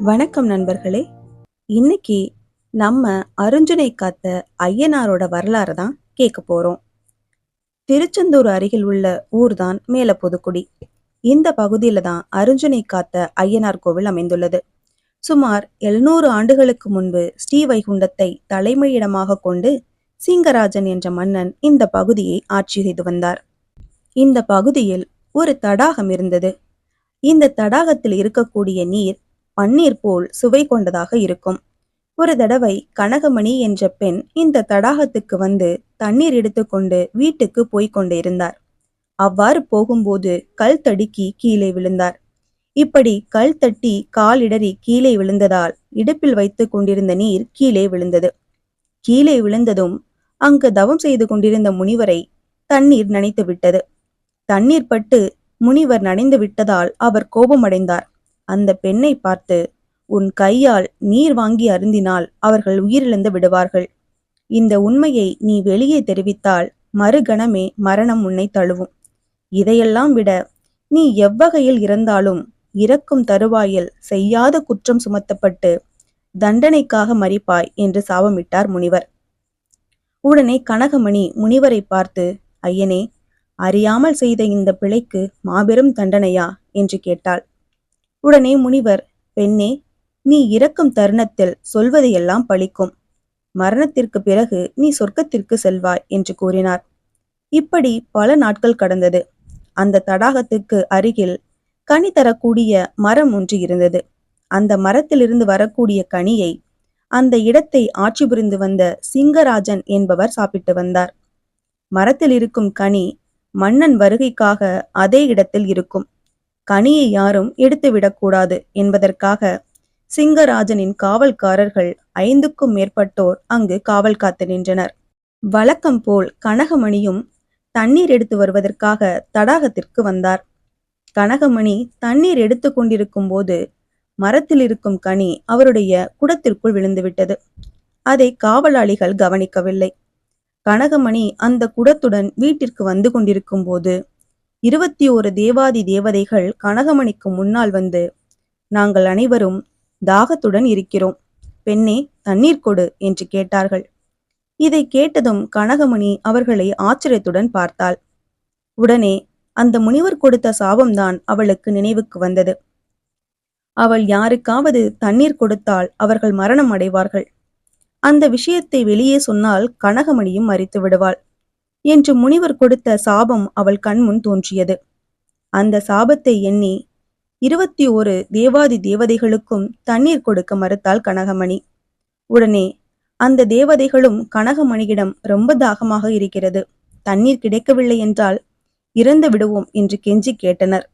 வணக்கம் நண்பர்களே. இன்னைக்கு நம்ம அருஞ்சுனை காத்த ஐயனாரோட வரலாறு தான் கேட்க போறோம். திருச்செந்தூர் அருகில் உள்ள ஊர்தான் மேலப்புதுக்குடி இந்த பகுதியில தான் அருஞ்சுனை காத்த ஐயனார் கோவில் அமைந்துள்ளது. சுமார் எழுநூறு ஆண்டுகளுக்கு முன்பு ஸ்ரீவைகுண்டத்தை தலைமையிடமாக கொண்டு சிங்கராஜன் என்ற மன்னன் இந்த பகுதியை ஆட்சி செய்து வந்தார். இந்த பகுதியில் ஒரு தடாகம் இருந்தது. இந்த தடாகத்தில் இருக்கக்கூடிய நீர் பன்னீர் போல் சுவை கொண்டதாக இருக்கும். ஒரு தடவை கனகமணி என்ற பெண் இந்த தடாகத்துக்கு வந்து தண்ணீர் எடுத்துக்கொண்டு வீட்டுக்கு போய்க் கொண்டிருந்தார். அவ்வாறு போகும்போது கல் தடுக்கி கீழே விழுந்தார். இப்படி கல் தட்டி காலிடறி கீழே விழுந்ததால் இடுப்பில் வைத்து கொண்டிருந்த நீர் கீழே விழுந்தது. கீழே விழுந்ததும் அங்கு தவம் செய்து கொண்டிருந்த முனிவரை தண்ணீர் நனைத்து விட்டது தண்ணீர் பட்டு முனிவர் நனைந்து விட்டதால் அவர் கோபமடைந்தார். அந்த பெண்ணை பார்த்து உன் கையால் நீர் வாங்கி அருந்தினால் அவர்கள் உயிரிழந்து விடுவார்கள். இந்த உண்மையை நீ வெளியே தெரிவித்தால் மறுகணமே மரணம் உன்னை தழுவும். இதையெல்லாம் விட நீ எவ்வகையில் இறந்தாலும் இறக்கும் தருவாயில் செய்யாத குற்றம் சுமத்தப்பட்டு தண்டனைக்காக மறிப்பாய் என்று சாபமிட்டார் முனிவர். உடனே கனகமணி முனிவரை பார்த்து ஐயனே அறியாமல் செய்த இந்த பிழைக்கு மாபெரும் தண்டனையா? என்று கேட்டாள். உடனே முனிவர் பெண்ணே நீ இறக்கும் தருணத்தில் சொல்வதையெல்லாம் பழிக்கும். மரணத்திற்கு பிறகு நீ சொர்க்கத்திற்கு செல்வாய் என்று கூறினார். இப்படி பல நாட்கள் கடந்தது. அந்த தடாகத்திற்கு அருகில் கனி தரக்கூடிய மரம் ஒன்று இருந்தது. அந்த மரத்திலிருந்து வரக்கூடிய கனியை அந்த இடத்தை ஆட்சி புரிந்து வந்த சிங்கராஜன் என்பவர் சாப்பிட்டு வந்தார். மரத்தில் இருக்கும் கனி மன்னன் வருகைக்காக அதே இடத்தில் இருக்கும். கனியை யாரும் எடுத்துவிடக்கூடாது என்பதற்காக சிங்கராஜனின் காவல்காரர்கள் ஐந்துக்கும் மேற்பட்டோர் அங்கு காவல் காத்து நின்றனர். வழக்கம் போல் கனகமணியும் தண்ணீர் எடுத்து வருவதற்காக தடாகத்திற்கு வந்தார். கனகமணி தண்ணீர் எடுத்து கொண்டிருக்கும் போது மரத்தில் இருக்கும் கனி அவருடைய குடத்திற்குள் விழுந்துவிட்டது. அதை காவலாளிகள் கவனிக்கவில்லை. கனகமணி அந்த குடத்துடன் வீட்டிற்கு வந்து கொண்டிருக்கும் போது இருபத்தி ஒரு தேவாதி தேவதைகள் கனகமணிக்கு முன்னால் வந்து நாங்கள் அனைவரும் தாகத்துடன் இருக்கிறோம். பெண்ணே தண்ணீர் கொடு என்று கேட்டார்கள். இதை கேட்டதும் கனகமணி அவர்களை ஆச்சரியத்துடன் பார்த்தாள். உடனே அந்த முனிவர் கொடுத்த சாபம்தான் அவளுக்கு நினைவுக்கு வந்தது. அவள் யாருக்காவது தண்ணீர் கொடுத்தால் அவர்கள் மரணம் அடைவார்கள். அந்த விஷயத்தை வெளியே சொன்னால் கனகமணியும் மறித்து விடுவாள். என்று முனிவர் கொடுத்த சாபம் அவள் கண்முன் தோன்றியது. அந்த சாபத்தை எண்ணி இருபத்தி ஒரு தேவாதி தேவதைகளுக்கும் தண்ணீர் கொடுக்க மறுத்தாள் கனகமணி. உடனே அந்த தேவதைகளும் கனகமணியிடம் ரொம்ப தாகமாக இருக்கிறது. தண்ணீர் கிடைக்கவில்லை என்றால் இறந்து விடுவோம் என்று கெஞ்சி கேட்டனர்.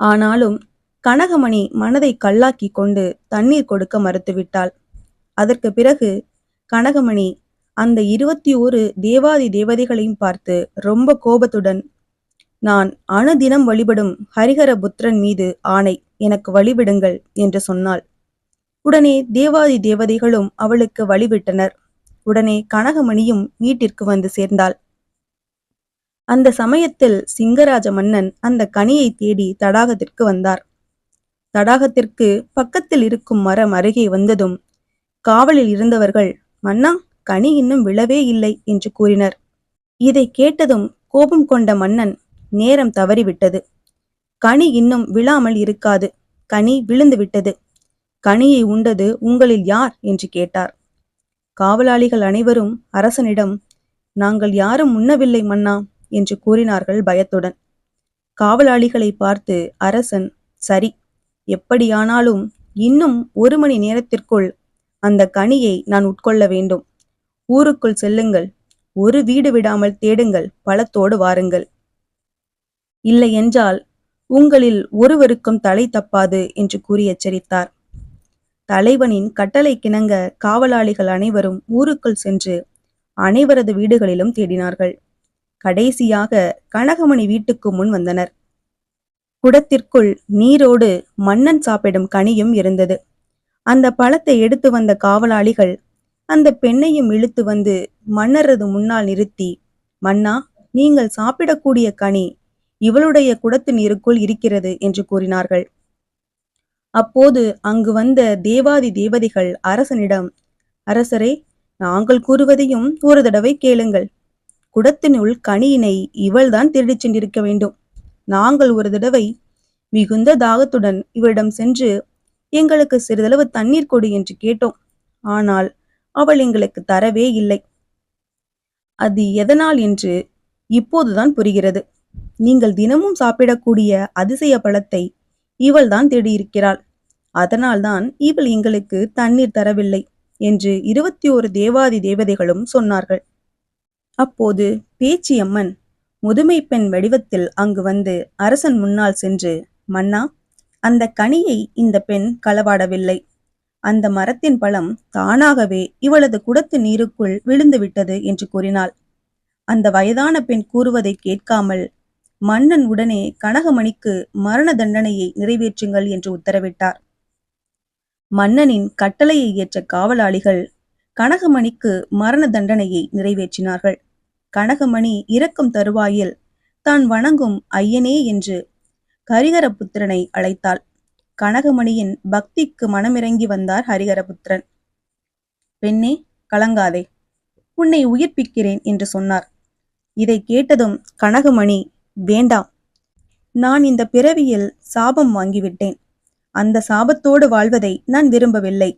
ஆனாலும் கனகமணி மனதை கல்லாக்கி கொண்டு தண்ணீர் கொடுக்க மறுத்துவிட்டாள். அதற்கு பிறகு கனகமணி அந்த இருபத்தி ஓரு தேவாதி தேவதைகளையும் பார்த்து ரொம்ப கோபத்துடன் நான் அணுதினம் வழிபடும் ஹரிஹர புத்திரன் மீது ஆணை எனக்கு வழிவிடுங்கள் என்று சொன்னாள். உடனே தேவாதி தேவதைகளும் அவளுக்கு வழிவிட்டனர். உடனே கனகமணியும் வீட்டிற்கு வந்து சேர்ந்தாள். அந்த சமயத்தில் சிங்கராஜ மன்னன் அந்த கனியை தேடி தடாகத்திற்கு வந்தார். தடாகத்திற்கு பக்கத்தில் இருக்கும் மரம் அருகே வந்ததும் காவலில் இருந்தவர்கள் மன்னா கனி இன்னும் விழவே இல்லை என்று கூறினர். இதை கேட்டதும் கோபம் கொண்ட மன்னன் நேரம் தவறிவிட்டது. கனி இன்னும் விழாமல் இருக்காது. கனி விழுந்து விட்டது. கனியை உண்டது உங்களில் யார்? என்று கேட்டார். காவலாளிகள் அனைவரும் அரசனிடம் நாங்கள் யாரும் உண்ணவில்லை மன்னா என்று கூறினார்கள் பயத்துடன். காவலாளிகளை பார்த்து அரசன் சரி எப்படியானாலும் இன்னும் ஒரு மணி நேரத்திற்குள் அந்த கனியை நான் உட்கொள்ள வேண்டும். ஊருக்குள் செல்லுங்கள். ஒரு வீடு விடாமல் தேடுங்கள். பழத்தோடு வாருங்கள். இல்லை என்றால் உங்களில் ஒருவருக்கும் தலை தப்பாது என்று கூறி எச்சரித்தார். தலைவனின் கட்டளை கிணங்க காவலாளிகள் அனைவரும் ஊருக்குள் சென்று அனைவரது வீடுகளிலும் தேடினார்கள். கடைசியாக கனகமணி வீட்டுக்கு முன் வந்தனர். குடத்திற்குள் நீரோடு மன்னன் சாப்பிடும் கனியும் இருந்தது. அந்த பழத்தை எடுத்து வந்த காவலாளிகள் அந்த பெண்ணையும் இழுத்து வந்து மன்னரது முன்னால் நிறுத்தி மன்னா நீங்கள் சாப்பிடக்கூடிய கனி இவளுடைய குடத்தின் இருக்குள் இருக்கிறது என்று கூறினார்கள். அப்போது அங்கு வந்த தேவாதி தேவதைகள் அரசனிடம் அரசரே நாங்கள் கூறுவதையும் ஒரு தடவை கேளுங்கள். குடத்தினுள் கனியினை இவள்தான் திருடிச் சென்றிருக்க வேண்டும். நாங்கள் ஒரு தடவை மிகுந்த தாகத்துடன் இவளிடம் சென்று எங்களுக்கு சிறிதளவு தண்ணீர் கொடு என்று கேட்டோம். ஆனால் அவள் எங்களுக்கு தரவே இல்லை. அது எதனால் என்று இப்போதுதான் புரிகிறது. நீங்கள் தினமும் சாப்பிடக்கூடிய அதிசய பழத்தை இவள்தான் தேடியிருக்கிறாள். அதனால்தான் இவள் எங்களுக்கு தண்ணீர் தரவில்லை என்று இருபத்தி ஒரு தேவாதி தேவதைகளும் சொன்னார்கள். அப்போது பேச்சியம்மன் முதுமை பெண் வடிவத்தில் அங்கு வந்து அரசன் முன்னால் சென்று மன்னா அந்த கனியை இந்த பெண் களவாடவில்லை. அந்த மரத்தின் பழம் தானாகவே இவளது குடத்து நீருக்குள் விழுந்து விட்டது என்று கூறினாள். அந்த வயதான பெண் கூறுவதை கேட்காமல் மன்னன் உடனே கனகமணிக்கு மரண தண்டனையை நிறைவேற்றுங்கள் என்று உத்தரவிட்டார். மன்னனின் கட்டளையை ஏற்ற காவலாளிகள் கனகமணிக்கு மரண தண்டனையை நிறைவேற்றினார்கள். கனகமணி இறக்கும் தருவாயில் தான் வணங்கும் ஐயனே என்று ஹரிகரபுத்திரனை அழைத்தாள். கனகமணியின் பக்திக்கு மனமிறங்கி வந்தார் ஹரிகரபுத்திரன் பெண்ணே கலங்காதே. உன்னை உயிர்ப்பிக்கிறேன் என்று சொன்னார். இதை கேட்டதும் கனகமணி வேண்டாம். நான் இந்த பிறவியில் சாபம் வாங்கிவிட்டேன். அந்த சாபத்தோடு வாழ்வதை நான் விரும்பவில்லை.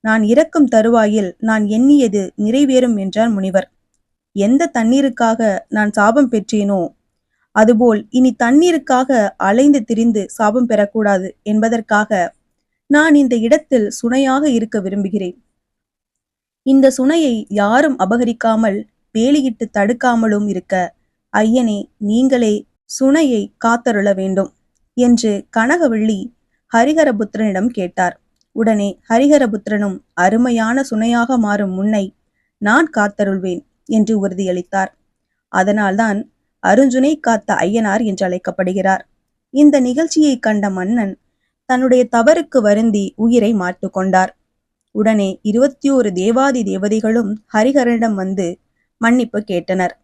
நான் இறக்கும் தருவாயில் நான் எண்ணியது நிறைவேறும் என்றார் முனிவர். எந்த தண்ணீருக்காக நான் சாபம் பெற்றேனோ அதுபோல் இனி தண்ணீருக்காக அலைந்து திரிந்து சாபம் பெறக்கூடாது என்பதற்காக நான் இந்த இடத்தில் சுனையாக இருக்க விரும்புகிறேன். இந்த சுனையை யாரும் அபகரிக்காமல் வேலியிட்டு தடுக்காமலும் இருக்க ஐயனே நீங்களே சுனையை காத்தருள வேண்டும் என்று கனகவள்ளி ஹரிஹரபுத்திரனிடம் கேட்டார். உடனே ஹரிஹரபுத்திரனும் அருமையான சுனையாக மாறும் முன்னை நான் காத்தருள்வேன் என்று உறுதியளித்தார். அதனால்தான் அருஞ்சுனை காத்த ஐயனார் என்று அழைக்கப்படுகிறார் இந்த நிகழ்ச்சியை கண்ட மன்னன் தன்னுடைய தவறுக்கு வருந்தி உயிரை மாட்டு கொண்டார். உடனே இருபத்தி ஒரு தேவாதி தேவதைகளும் ஹரிஹரனிடம் வந்து மன்னிப்பு கேட்டனர்.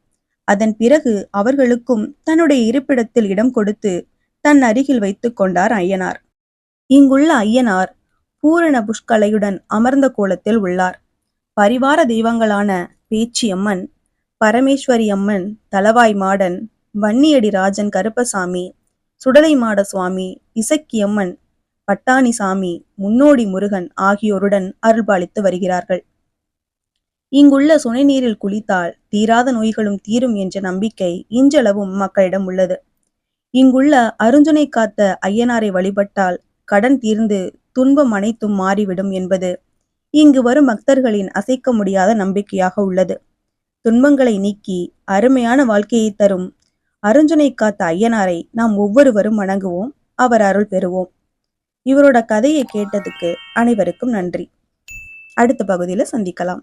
அதன் பிறகு அவர்களுக்கும் தன்னுடைய இருப்பிடத்தில் இடம் கொடுத்து தன் அருகில் வைத்துக் கொண்டார் ஐயனார். இங்குள்ள ஐயனார் பூரண புஷ்கலையுடன் அமர்ந்த கோலத்தில் உள்ளார். பரிவார தெய்வங்களான பேச்சியம்மன் பரமேஸ்வரி அம்மன் தலவாய் மாடன் வன்னியடி ராஜன் கருப்பசாமி சுடலை மாட சுவாமி இசக்கியம்மன் பட்டாணி சாமி முன்னோடி முருகன் ஆகியோருடன் அருள்பாலித்து வருகிறார்கள். இங்குள்ள சுனை நீரில் குளித்தால் தீராத நோய்களும் தீரும் என்ற நம்பிக்கை இன்றளவும் மக்களிடம் உள்ளது. இங்குள்ள அருஞ்சுனை காத்த ஐயனாரை வழிபட்டால் கடன் தீர்ந்து துன்பம் அனைத்தும் மாறிவிடும் என்பது இங்கு வரும் பக்தர்களின் அசைக்க முடியாத நம்பிக்கையாக உள்ளது. துன்பங்களை நீக்கி அருமையான வாழ்க்கையை தரும் அருஞ்சுனை காத்த ஐயனாரை நாம் ஒவ்வொருவரும் வணங்குவோம். அவர் அருள் பெறுவோம். இவரோட கதையை கேட்டதுக்கு அனைவருக்கும் நன்றி. அடுத்த பகுதியில் சந்திக்கலாம்.